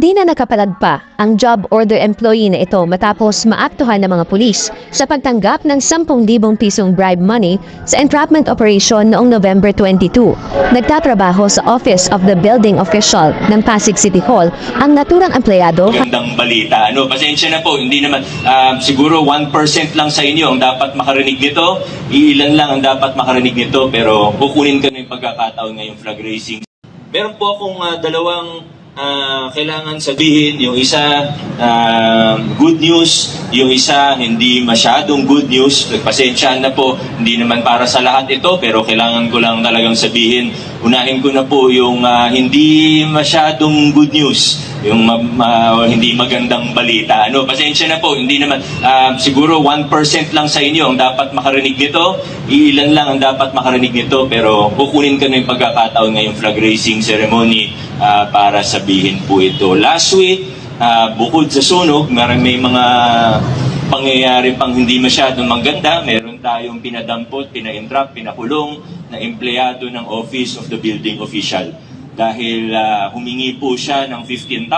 Hindi na nakapalag pa ang job order employee na ito matapos maaktuhan ng mga pulis sa pagtanggap ng 10,000 pisong bribe money sa entrapment operation noong November 22. Nagtatrabaho sa Office of the Building Official ng Pasig City Hall ang naturang empleyado Gandang balita. Ano, pasensya na po, hindi naman, ah, siguro 1% lang sa inyo ang dapat makarinig nito. Iilan lang ang dapat makarinig nito, pero kukunin ko na yung pagkakataon ngayong flag raising. Meron po akong ah, dalawang ah, kailangan sabihin. Yung isa, ah, good news. Yung isa, hindi masyadong good news. Pasensyahan na po, hindi naman para sa lahat ito, pero kailangan ko lang talagang sabihin. Unahin ko na po yung ah, hindi masyadong good news yung ma- ma- hindi magandang balita. Ano, pasensya na po, hindi naman ah, siguro 1% lang sa inyo ang dapat makarinig nito. Iilan lang ang dapat makarinig nito pero kukunin ko na yung pagkakataon ngayong flag raising ceremony ah, para sabihin po ito. Last week, ah, bukod sa sunog, marami may mga pangyayari pang hindi masyadong maganda. Meron tayong pinadampot, pina-entrap, pinakulong na empleyado ng Office of the Building Official dahil ah, humingi po siya ng 15,000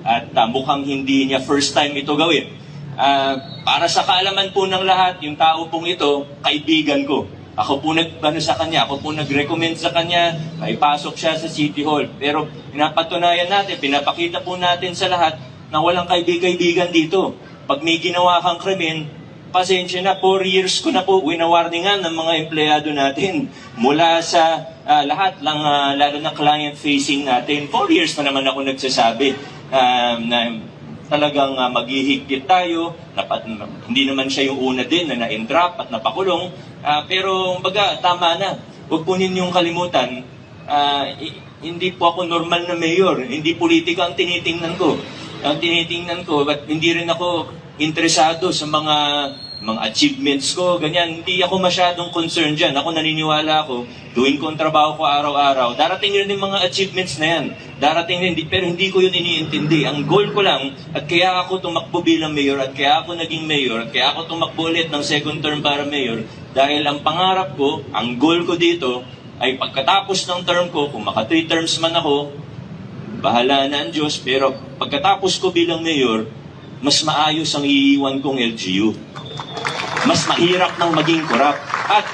at ah, mukhang hindi niya first time ito gawin. Ah, para sa kaalaman po ng lahat, yung tao pong ito, kaibigan ko. Ako po nag ano sa kanya, ako po nag-recommend sa kanya, maipasok siya sa City Hall. Pero pinapatunayan natin, pinapakita po natin sa lahat na walang kaibigan dito. Pag may ginawa kang krimen, pasensya na, 4 years ko na po winawarningan ng mga empleyado natin mula sa ah, lahat lang, ah, lalo na client-facing natin. 4 years na naman ako nagsasabi ah, na talagang uh, maghihigpit tayo. Napat, hindi naman siya yung una din na na-entrap at napakulong. Ah, pero baga, tama na. Huwag po ninyong kalimutan, i- hindi po ako normal na mayor. Hindi politika ang tinitingnan ko. Ang tinitingnan ko, but hindi rin ako interesado sa mga mga achievements ko, ganyan. Hindi ako masyadong concerned dyan. Ako naniniwala ako, doing ko ang trabaho ko araw-araw. Darating rin yung mga achievements na yan. Darating rin, pero hindi ko yun iniintindi. Ang goal ko lang, at kaya ako tumakbo bilang mayor, at kaya ako naging mayor, at kaya ako tumakbo ulit ng second term para mayor, dahil ang pangarap ko, ang goal ko dito, ay pagkatapos ng term ko, kung maka three terms man ako, bahala na ang Diyos, pero pagkatapos ko bilang mayor, mas maayos ang iiwan kong LGU. Mas mahirap nang maging korap. At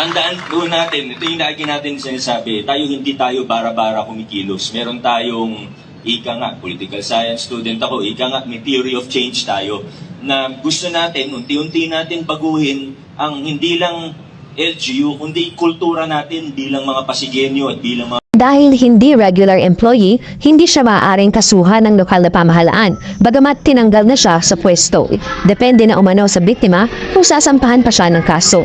tandaan po natin, ito yung lagi natin sinasabi, tayo hindi tayo bara-bara kumikilos. Meron tayong ika nga, political science student ako, ika nga, may theory of change tayo na gusto natin, unti-unti natin baguhin ang hindi lang LGU, kundi kultura natin bilang mga Pasigenyo at bilang mga Dahil hindi regular employee, hindi siya maaaring kasuhan ng lokal na pamahalaan, bagamat tinanggal na siya sa pwesto. Depende na umano sa biktima kung sasampahan pa siya ng kaso.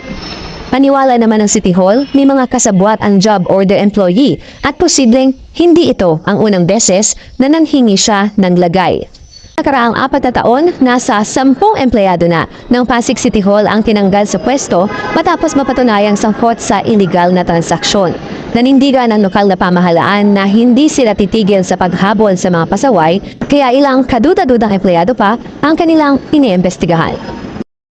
Paniwala naman ng City Hall, may mga kasabwat ang job order employee at posibleng hindi ito ang unang beses na nanghingi siya ng lagay. Nakaraang apat na taon, nasa sampung empleyado na ng Pasig City Hall ang tinanggal sa pwesto matapos mapatunayang sangkot sa illegal na transaksyon. Nanindigan ng lokal na pamahalaan na hindi sila titigil sa paghabol sa mga pasaway, kaya ilang kaduda-dudang empleyado pa ang kanilang iniimbestigahan.